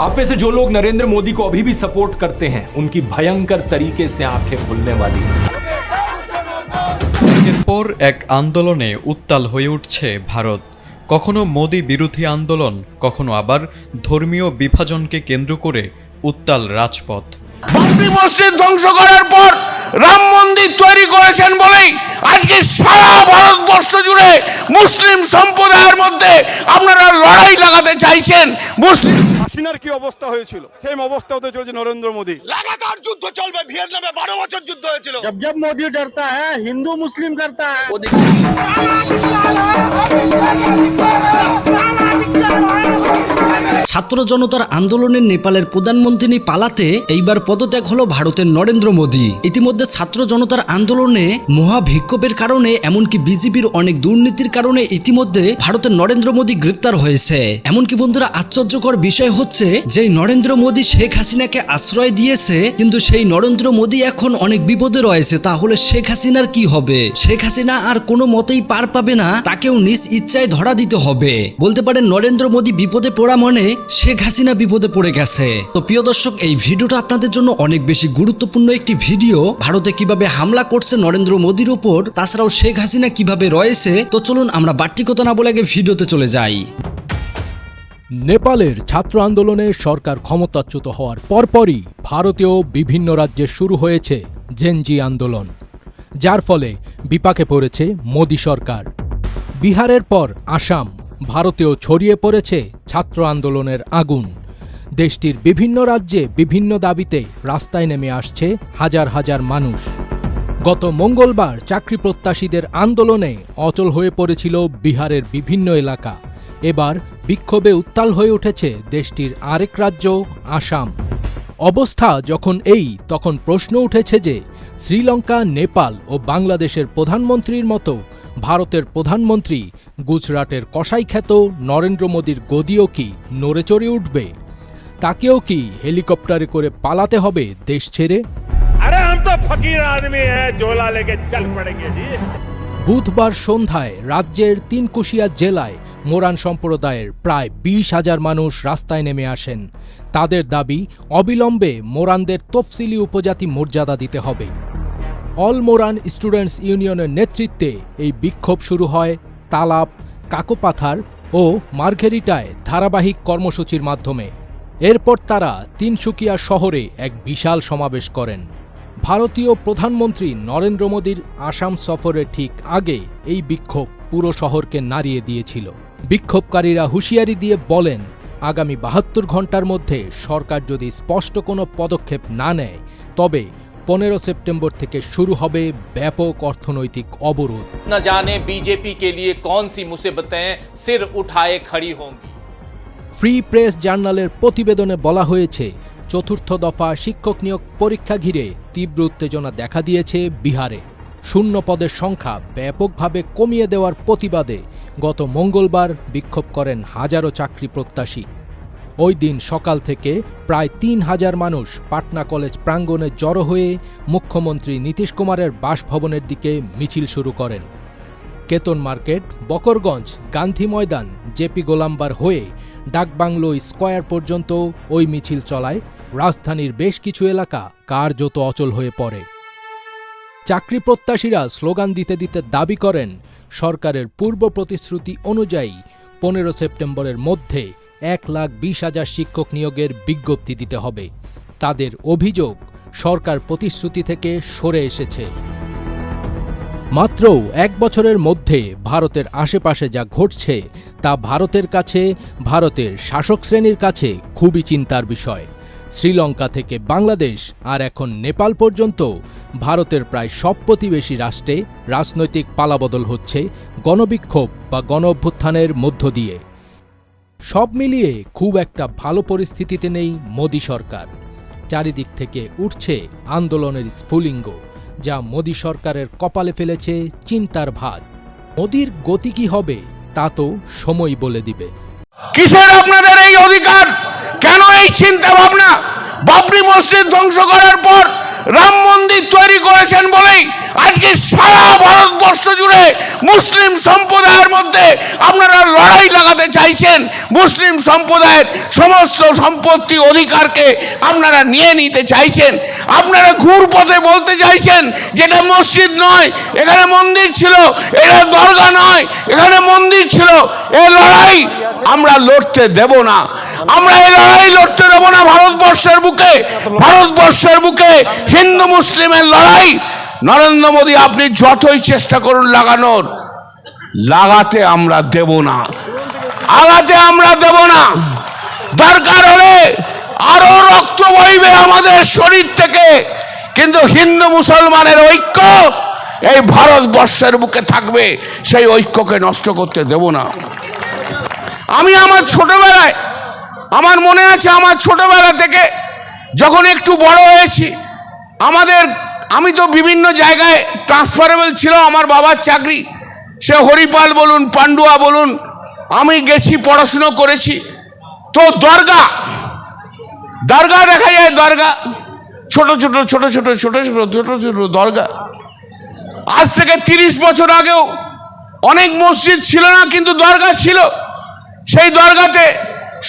आप में से जो लोग नरेंद्र मोदी को अभी भी सपोर्ट करते हैं उनकी भयंकर तरीके से आंखें खुलने वाली हैं এরপর এক আন্দোলনে উত্তাল হয়ে উঠছে ভারত কখনো মোদি বিরোধী আন্দোলন কখনো আবার ধর্মীয় বিভাজনকে কেন্দ্র করে উত্তাল রাজপথ বাবরি মসজিদ ধ্বংস করার পর রাম মন্দির তৈরি করেছেন বলেই আজকে সারা ভারতবর্ষ জুড়ে মুসলিম সম্প্রদায়ের মধ্যে আপনারা লড়াই লাগাতে চাইছেন মুসলিম চীনের কি অবস্থা হয়েছিল? সেই অবস্থা হতে চলছে নরেন্দ্র মোদী। লাগাতার যুদ্ধ চলবে ভিয়েতনামে বারো বছর যুদ্ধ হয়েছিল। জব জব মোদী ডরতা হ্যাঁ হিন্দু মুসলিম করতা হ্যাঁ ছাত্র জনতার আন্দোলনে নেপালের প্রধানমন্ত্রী পালাতে এইবার পদত্যাগ হলো ভারতের নরেন্দ্র মোদী। ইতিমধ্যে ছাত্র জনতার আন্দোলনে মহা বিক্ষোভের কারণে, এমনকি বিজেপির অনেক দুর্নীতির কারণে ইতিমধ্যে ভারতের নরেন্দ্র মোদী গ্রেপ্তার হয়েছে। এমনকি বন্ধুরা, আশ্চর্যকর বিষয় হচ্ছে যে নরেন্দ্র মোদী শেখ হাসিনাকে আশ্রয় দিয়েছে, কিন্তু সেই নরেন্দ্র মোদী এখন অনেক বিপদে রয়েছে, তাহলে শেখ হাসিনার কি হবে? শেখ হাসিনা আর কোনো মতেই পার পাবে না, তাকেও নিজ ইচ্ছায় ধরা দিতে হবে। বলতে পারেন, নরেন্দ্র মোদী বিপদে পড়া মনে শেখ হাসিনা বিপদে পড়ে গেছে। তো প্রিয় দর্শক, এই ভিডিওটা আপনাদের জন্য অনেক বেশি গুরুত্বপূর্ণ একটি ভিডিও। ভারতে কীভাবে হামলা করছে নরেন্দ্র মোদীর উপর, তাছাড়াও শেখ হাসিনা কীভাবে রয়েছে, তো চলুন আমরা বাড়তি কথা না বলে আগে ভিডিওতে চলে যাই। নেপালের ছাত্র আন্দোলনে সরকার ক্ষমতাচ্যুত হওয়ার পরপরই ভারতীয় বিভিন্ন রাজ্যে শুরু হয়েছে জেনজি আন্দোলন, যার ফলে বিপাকে পড়েছে মোদী সরকার। বিহারের পর আসাম ভারতেও ছড়িয়ে পড়েছে ছাত্র আন্দোলনের আগুন। দেশটির বিভিন্ন রাজ্যে বিভিন্ন দাবিতে রাস্তায় নেমে আসছে হাজার হাজার মানুষ। গত মঙ্গলবার চাকরি প্রত্যাশীদের আন্দোলনে অচল হয়ে পড়েছিল বিহারের বিভিন্ন এলাকা। এবার বিক্ষোভে উত্তাল হয়ে উঠেছে দেশটির আরেক রাজ্য, আসাম। অবস্থা যখন এই, তখন প্রশ্ন উঠেছে যে শ্রীলঙ্কা নেপাল ও বাংলাদেশের প্রধানমন্ত্রীর মতো ভারতের প্রধানমন্ত্রী গুজরাটের কষাইখ্যাত নরেন্দ্র মোদীর গদিও কি নড়ে চড়ে উঠবে? তাকেও কি হেলিকপ্টারে করে পালাতে হবে দেশ ছেড়ে? বুধবার সন্ধ্যায় রাজ্যের তিনকুশিয়া জেলায় মোরান সম্প্রদায়ের প্রায় বিশ হাজার মানুষ রাস্তায় নেমে আসেন। তাদের দাবি অবিলম্বে মোরানদের তফসিলি উপজাতি মর্যাদা দিতে হবে। অল মোরান স্টুডেন্টস ইউনিয়নের নেতৃত্বে এই বিক্ষোভ শুরু হয় তালাপ কাকোপাথার ও মার্ঘেরিটায় ধারাবাহিক কর্মসূচির মাধ্যমে। এরপর তারা তিনসুকিয়া শহরে এক বিশাল সমাবেশ করেন। ভারতীয় প্রধানমন্ত্রী নরেন্দ্র মোদীর আসাম সফরের ঠিক আগে এই বিক্ষোভ পুরো শহরকে নাড়িয়ে দিয়েছিল। বিক্ষোভকারীরা হুঁশিয়ারি দিয়ে বলেন, আগামী বাহাত্তর ঘণ্টার মধ্যে সরকার যদি স্পষ্ট কোনো পদক্ষেপ না নেয়, তবে পনেরো সেপ্টেম্বর থেকে শুরু হবে ব্যাপক অর্থনৈতিক অবরোধ न जाने बीजेपी के लिए कौन सी मुसीबतें सिर उठाए खड़ी होंगी ফ্রি প্রেস জার্নালের প্রতিবেদনে বলা হয়েছে চতুর্থ দফা শিক্ষক নিয়োগ পরীক্ষা ঘিরে তীব্র উত্তেজনা দেখা দিয়েছে বিহারে শূন্য পদের সংখ্যা ব্যাপকভাবে কমিয়ে দেওয়ার প্রতিবাদে গত মঙ্গলবার বিক্ষোভ করেন হাজারো চাকরি প্রত্যাশী ওই দিন সকাল থেকে প্রায় তিন হাজার মানুষ পাটনা কলেজ প্রাঙ্গণে জড়ো হয়ে মুখ্যমন্ত্রী নীতিশ কুমারের বাসভবনের দিকে মিছিল শুরু করেন। কেতন মার্কেট, বকরগঞ্জ, গান্ধী ময়দান, জেপি গোলাম্বার হয়ে ডাকবাংলো স্কয়ার পর্যন্ত ওই মিছিল চলায়। রাজধানীর বেশ কিছু এলাকা কার্যত অচল হয়ে পড়ে। চাকরি প্রত্যাশীরা স্লোগান দিতে দিতে দাবি করেন, সরকারের পূর্ব প্রতিশ্রুতি অনুযায়ী পনেরো সেপ্টেম্বরের মধ্যে এক লাখ বিশ হাজার শিক্ষক নিয়োগের বিজ্ঞপ্তি দিতে হবে। তাদের অভিযোগ সরকার প্রতিশ্রুতি থেকে সরে এসেছে। মাত্র এক বছরের মধ্যে ভারতের আশেপাশে যা ঘটছে, তা ভারতের কাছে, ভারতের শাসক শ্রেণির কাছে খুবই চিন্তার বিষয়। শ্রীলঙ্কা থেকে বাংলাদেশ আর এখন নেপাল পর্যন্ত ভারতের প্রায় সব প্রতিবেশী রাষ্ট্রে রাজনৈতিক পালাবদল হচ্ছে গণবিক্ষোভ বা গণ অভ্যুত্থানের মধ্য দিয়ে। সব মিলিয়ে খুব একটা ভালো পরিস্থিতিতে নেই মোদী সরকার। চারিদিক থেকে উঠছে আন্দোলনের স্ফুলিঙ্গ, যা মোদি সরকারের কপালে ফেলেছে চিন্তার ভাত মোদীর গতি কি হবে, তা তো সময় বলে দিবে। কিসের আপনাদের এই অধিকার? কেন এই চিন্তা ভাবনা বাবরি মসজিদ ধ্বংস করার পর রাম মন্দির তৈরি করেছেন বলেই আজকে সারা ভারতবর্ষ জুড়ে মুসলিম সম্প্রদায়ের মধ্যে আপনারা লড়াই লাগাতে চাইছেন। মুসলিম সম্প্রদায়ের সমস্ত সম্পত্তি অধিকারকে আপনারা নিয়ে নিতে চাইছেন। আপনারা ঘুর পথে বলতে চাইছেন যেটা মসজিদ নয়, এখানে মন্দির ছিল, এটা দরগা নয়, এখানে মন্দির ছিল, এ লড়াই আমরা লড়তে দেব না। আমরা এই লড়াই লড়তে দেব না ভারতবর্ষের বুকে। ভারতবর্ষের বুকে হিন্দু মুসলিমের লড়াই নরেন্দ্র মোদী, আপনি যতই চেষ্টা করুন লাগানোর, লাগাতে আমরা দেব না। আগাতে আমরা দেব না। দরকার হলে আরও রক্ত বইবে আমাদের শরীর থেকে। কিন্তু হিন্দু মুসলমানের ঐক্য এই ভারতবর্ষের বুকে থাকবে, সেই ঐক্যকে নষ্ট করতে দেব না। আমি আমার ছোটবেলায়, আমার মনে আছে আমার ছোটবেলা থেকে যখন একটু বড় হয়েছি, আমাদের আমি তো বিভিন্ন জায়গায় ট্রান্সফারেবল ছিল, আমার বাবার চাকরি। সে হরিপাল বলুন, পান্ডুয়া বলুন, আমি গেছি, পড়াশুনো করেছি। তো দরগা দরগা দেখা যায়, দরগা। ছোট ছোট ছোট ছোট ছোট ছোট ছোট ছোট দরগা। আজ থেকে তিরিশ বছর আগেও অনেক মসজিদ ছিল না, কিন্তু দরগা ছিল। সেই দরগাতে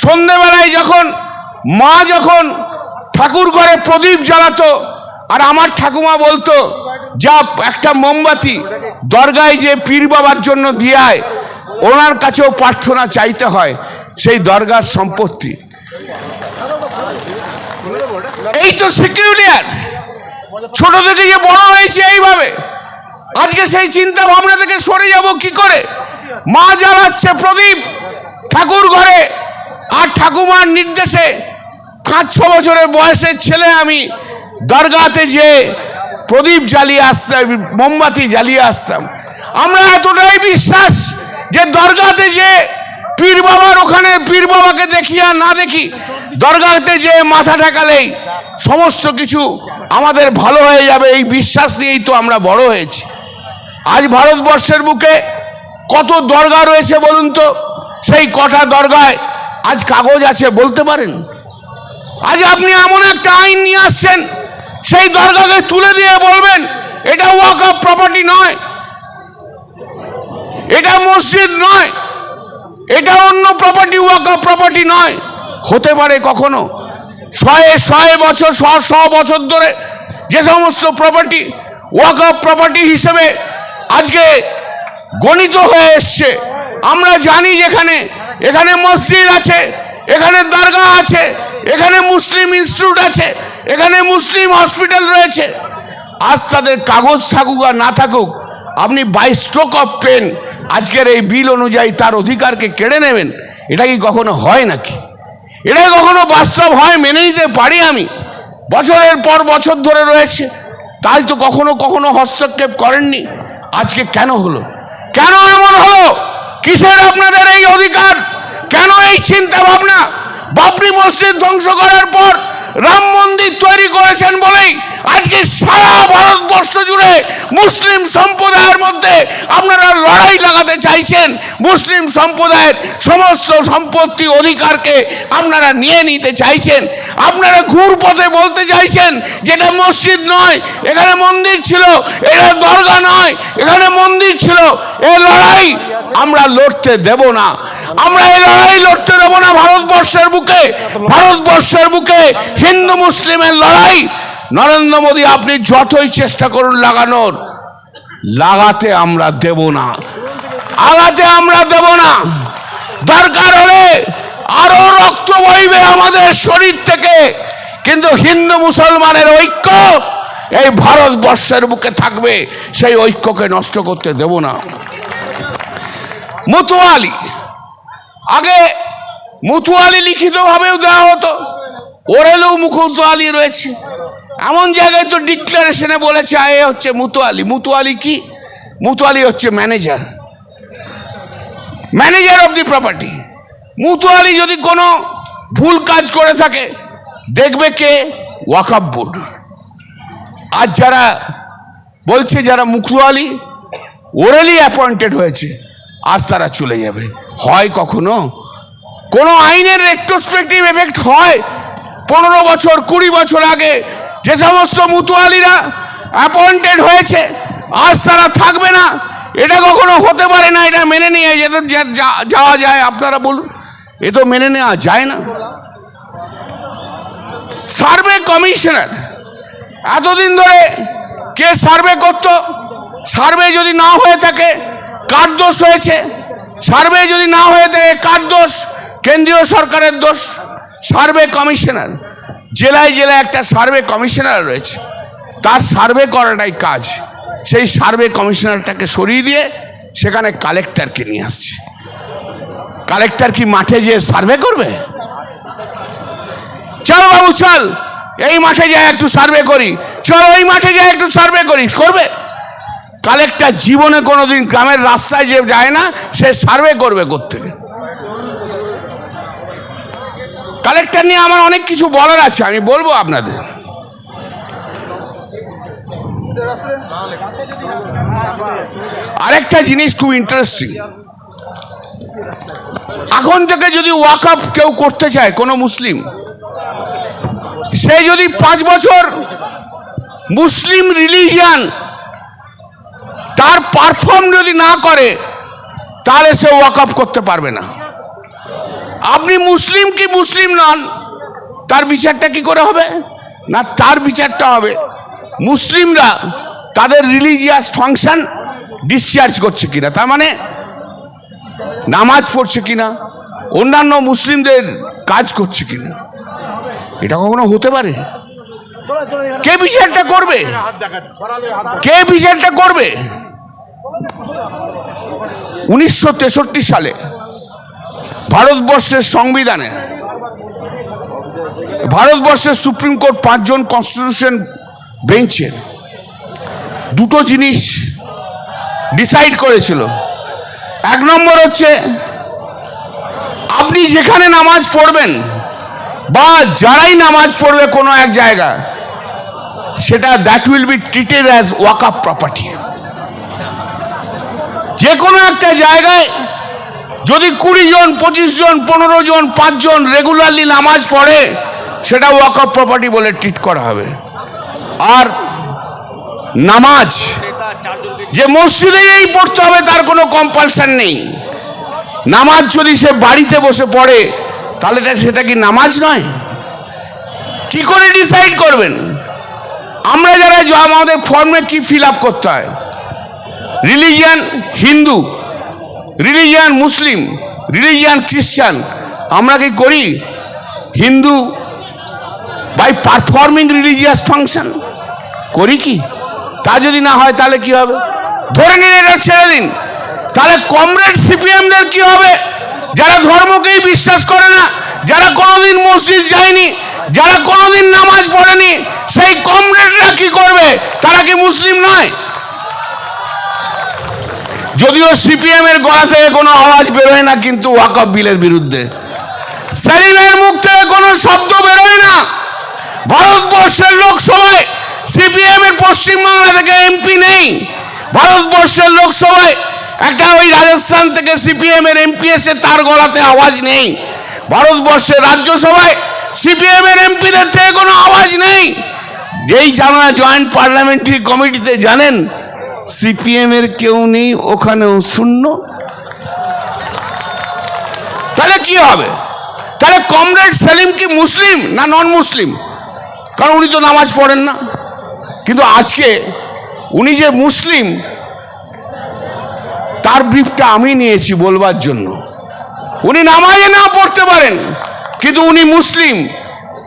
সন্ধেবেলায় যখন মা যখন ঠাকুর ঘরে প্রদীপ জ্বালাতো আর আমার ঠাকুমা বলতো, যা একটা মোমবাতি দরগায় যে পীর বাবার জন্য দিয়ায় ওনার কাছেও প্রার্থনা চাইতে হয়, সেই দরগার সম্পত্তি। এই তো সিকিউরিয়ার ছোট থেকে যে বড় হয়েছে এইভাবে। আজকে সেই চিন্তা ভাবনা থেকে সরে যাব কি করে? মা জ্বালাচ্ছে প্রদীপ ঠাকুর ঘরে, আর ঠাকুমার নির্দেশে পাঁচ ছ বছরের বয়সের ছেলে আমি দরগাতে যে প্রদীপ জ্বালিয়ে আসতাম, মোমবাতি জ্বালিয়ে আসতাম, আমরা এতটাই বিশ্বাস যে দরগাতে যে পীর বাবার ওখানে পীর বাবাকে দেখি আর না দেখি, দরগাতে যে মাথা ঠেকালেই সমস্ত কিছু আমাদের ভালো হয়ে যাবে, এই বিশ্বাস নিয়েই তো আমরা বড় হয়েছি। আজ ভারতবর্ষের বুকে কত দরগা রয়েছে বলুন তো? সেই কটা দরগায় আজ কাগজ আছে, বলতে পারেন? আজ আপনি এমন একটা আইন নিয়ে আসছেন সেই দরগাকে তুলে দিয়ে বলবেন, এটা ওয়াক অফ প্রপার্টি নয়। এটা মসজিদ নয়। এটা অন্য প্রপার্টি ওয়াক অফ প্রপার্টি নয়। হতে পারে কখনো। শয়ে শয়ে বছর, শ শ বছর ধরে যে সমস্ত প্রপার্টি ওয়াক অফ প্রপার্টি হিসেবে আজকে গণিত হয়ে এসছে। আমরা জানি যেখানে, এখানে মসজিদ আছে, এখানে দরগা আছে, এখানে মুসলিম ইনস্টিটিউট আছে এখানে মুসলিম হসপিটাল রয়েছে। আজ তাদের কাগজ থাকুক আর না থাকুক, আপনি বাই স্ট্রোক অফ পেন আজকের এই বিল অনুযায়ী তার অধিকারকে কেড়ে নেবেন। এটা কি কখনো হয় নাকি? এটা কখনো বাস্তব হয় মেনে নিতে পারি আমি? বছরের পর বছর ধরে রয়েছে। তাই তো কখনো কখনো হস্তক্ষেপ করেননি। আজকে কেন হলো? কেন এমন হলো? কিসের আপনাদের এই অধিকার? কেন এই চিন্তা ভাবনা বাবরি মসজিদ ধ্বংস করার পর রাম মন্দির তৈরি করেছেন বলেই আজকে সারা ভারতবর্ষ জুড়ে মুসলিম সম্প্রদায়ের মধ্যে আপনারা লড়াই লাগাতে চাইছেন। মুসলিম সম্প্রদায়ের সমস্ত সম্পত্তি অধিকারকে আপনারা নিয়ে নিতে চাইছেন। আপনারা ঘুর পথে বলতে চাইছেন যেটা মসজিদ নয়, এখানে মন্দির ছিল এটা দরগা নয়, এখানে মন্দির ছিল এই লড়াই আমরা লড়তে দেব না। আমরা এই লড়াই লড়তে দেবো না ভারতবর্ষের বুকে। ভারতবর্ষের বুকে হিন্দু মুসলিমের লড়াই। নরেন্দ্র মোদী, আপনি যতই চেষ্টা করুন লাগানোর, লাগাতে আমরা দেব না। আগাতে আমরা দেব না। দরকার হলে আরও রক্ত বইবে আমাদের শরীর থেকে। কিন্তু হিন্দু মুসলমানের ঐক্য এই ভারতবর্ষের বুকে থাকবে। সেই ঐক্যকে নষ্ট করতে দেব না। মুতুয়ালি আগে মুতুয়ালি লিখিতভাবেও দেওয়া হতো, ওরেলেও মুখোতুয়ালি রয়েছে। এমন জায়গায় তো ডিক্লারেশনে বলেছে এ হচ্ছে মুতুয়ালি মুতুয়ালি কি? মুতুয়ালি হচ্ছে manager. Manager of the property. মুতুয়ালি যদি কোনো ভুল কাজ করে থাকে, দেখবে কে? ওয়াকাপ বোর্ড। আর যারা বলছে যারা মুতুয়ালি ওরেলি অ্যাপয়েন্টেড হয়েছে, আজ তারা চলে যাবে। হয় কখনো? কোনো আইনের রেট্রোস্পেক্টিভ এফেক্ট হয়? পনেরো বছর, কুড়ি বছর আগে যে সমস্ত মুতুয়ালিরা অ্যাপয়েন্টেড হয়েছে, আজ তারা থাকবে না। এটা কখনো হতে পারে না, এটা মেনে নিয়ে যেতে যাওয়া যায়, আপনারা বলুন। এ তো মেনে নেওয়া যায় না। সার্ভে কমিশনার, এতদিন ধরে কে সার্ভে করত? সার্ভে যদি না হয়ে থাকে, কার দোষ হয়েছে? সার্ভে যদি না হয়ে থাকে, কার দোষ? কেন্দ্রীয় সরকারের দোষ। Survey commissioner. জেলায় জেলায় একটা সার্ভে কমিশনার রয়েছে। তার সার্ভে করাটাই কাজ। সেই সার্ভে কমিশনারটাকে সরিয়ে দিয়ে সেখানে কালেক্টরকে নিয়ে আসছে। কালেক্টর কি মাঠে যেয়ে সার্ভে করবে? চল বাবু, চল। এই মাঠে যাই, একটু সার্ভে করি। চল ওই মাঠে যাই, একটু সার্ভে করি। করবে? কালেক্টর জীবনে কোনোদিন গ্রামের রাস্তায় যে যায় না, সে সার্ভে করবে কোথেকে কালেক্টর নিয়ে আমার অনেক কিছু বলার আছে, আমি বলব আপনাদের। আরেকটা জিনিস খুব ইন্টারেস্টিং এখন থেকে যদি ওয়াক আপ কেউ করতে চায়, কোনো মুসলিম, সে যদি পাঁচ বছর মুসলিম রিলিজিয়ান তার পারফর্ম যদি না করে, তাহলে সে ওয়াক আপ করতে পারবে না। আপনি মুসলিম কি মুসলিম নন, তার বিচারটা কি করে হবে? না, তার বিচারটা হবে। মুসলিমরা তাদের রিলিজিয়াস ফাংশন ডিসচার্জ করছে কিনা, তার মানে নামাজ পড়ছে কিনা, অন্যান্য মুসলিমদের কাজ করছে কিনা, এটা কখনো হতে পারে? কে বিচারটা করবে? কে বিচারটা করবে? উনিশশো তেষট্টি সালে ভারতবর্ষের সংবিধানে, ভারতবর্ষের সুপ্রিম কোর্ট পাঁচজন কনস্টিটিউশন বেঞ্চের দুটো জিনিস ডিসাইড করেছিল। এক নম্বর হচ্ছে, আপনি যেখানে নামাজ পড়বেন বা যারাই নামাজ পড়বে কোনো এক জায়গা, সেটা that will be treated as waqf up property যে কোনো একটা জায়গায় যদি কুড়ি জন, পঁচিশ জন, পনেরো জন পাঁচজন রেগুলারলি নামাজ পড়ে, সেটা ওয়াক আপ প্রপার্টি বলে ট্রিট করা হবে। আর নামাজ, যে মসজিদেই পড়তে হবে, তার কোনো কম্পালশন নেই। নামাজ যদি সে বাড়িতে বসে পড়ে, তাহলে সেটা কি নামাজ নয়? কি করে ডিসাইড করবেন? আমরা যারা আমাদের ফর্মে কি ফিল আপ করতে হয়? Religion Hindu religion Muslim religion খ্রিস্টান আমরা কি করি? Hindu by performing religious function করি কি? তা যদি না হয় তাহলে কি হবে? ধরে নিন এটা ছেড়ে দিন। তাহলে কমরেড সিপিএমদের কি হবে? যারা ধর্মকেই বিশ্বাস করে না, যারা কোনোদিন মসজিদ যায়নি, যারা কোনোদিন নামাজ পড়েনি, সেই কমরেডরা কি করবে? তারা কি মুসলিম নয়? যদিও সিপিএম এর গলা থেকে কোনো আওয়াজ বেরোয় না, কিন্তু ওয়াকফ বিলের বিরুদ্ধে। সেলিমের মুখ থেকে কোনো শব্দ বেরোয় না। ভারতবর্ষের লোকসভায় সিপিএম এর পশ্চিমবাংলা থেকে এমপি নেই। ভারতবর্ষের লোকসভায় একটা ওই রাজস্থান থেকে সিপিএম এর এমপি এসে তার গলাতে আওয়াজ নেই। ভারতবর্ষের রাজ্যসভায় সিপিএম এর এমপিদের থেকে কোনো আওয়াজ নেই। যেই জানা জয়েন্ট পার্লামেন্টারি কমিটিতে জানেন সিপিএম এর কেউ নেই, ওখানেও শূন্য। তাহলে কি হবে? তাহলে কমরেড সেলিম কি মুসলিম না নন মুসলিম কারণ উনি তো নামাজ পড়েন না। কিন্তু আজকে উনি যে মুসলিম, তার ব্রিফটা আমি নিয়েছি বলবার জন্য। উনি নামাজে না পড়তে পারেন, কিন্তু উনি মুসলিম।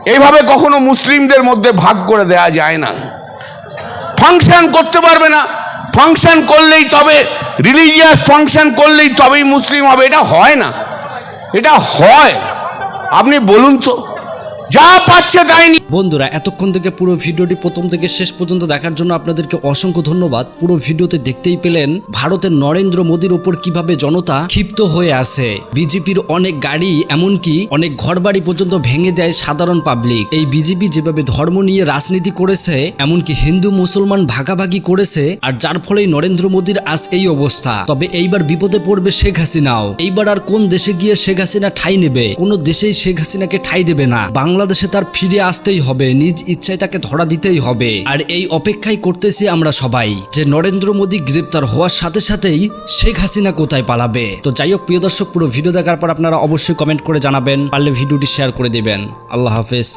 এইভাবে কখনো মুসলিমদের মধ্যে ভাগ করে দেয়া যায় না। ফাংশন করতে পারবে না। ফাংশন করলেই তবে রিলিজিয়াস ফাংশন করলেই তবেই মুসলিম হবে। এটা হয় না। এটা হয়। আপনি বলুন তো। যা পাচ্ছে তাই বন্ধুরা, এতক্ষণ থেকে পুরো ভিডিওটি প্রথম থেকে শেষ পর্যন্ত দেখার জন্য আপনাদেরকে অসংখ্য ধন্যবাদ। পুরো ভিডিওতে দেখতেই পেলেন ভারতের নরেন্দ্র মোদীর ওপর কীভাবে জনতা ক্ষিপ্ত হয়ে আছে। বিজেপির অনেক গাড়ি, এমনকি অনেক ঘরবাড়ি পর্যন্ত ভেঙে দেয় সাধারণ পাবলিক। এই বিজেপি যেভাবে ধর্ম নিয়ে রাজনীতি করেছে, এমনকি হিন্দু, মুসলমান ভাগাভাগি করেছে, আর যার ফলেই নরেন্দ্র মোদীর আজ এই অবস্থা। তবে এইবার বিপদে পড়বে শেখ হাসিনাও। এইবার আর কোন দেশে গিয়ে শেখ হাসিনা ঠাই নেবে? কোন দেশেই শেখ হাসিনাকে ঠাই দেবে না। বাংলাদেশে তার ফিরে আসতেই দিতেই হবে, নিজ ইচ্ছায় তাকে ধরা দিতেই হবে। আর এই অপেক্ষাই করতেছি আমরা সবাই, যে নরেন্দ্র মোদী গ্রেপ্তার হওয়ার সাথে সাথেই শেখ হাসিনা কোথায় পালাবে। তো যাই হোক, প্রিয় দর্শক, পুরো ভিডিও দেখার পর আপনারা অবশ্যই কমেন্ট করে জানাবেন, পারলে ভিডিওটি শেয়ার করে দেবেন। আল্লাহ হাফেজ।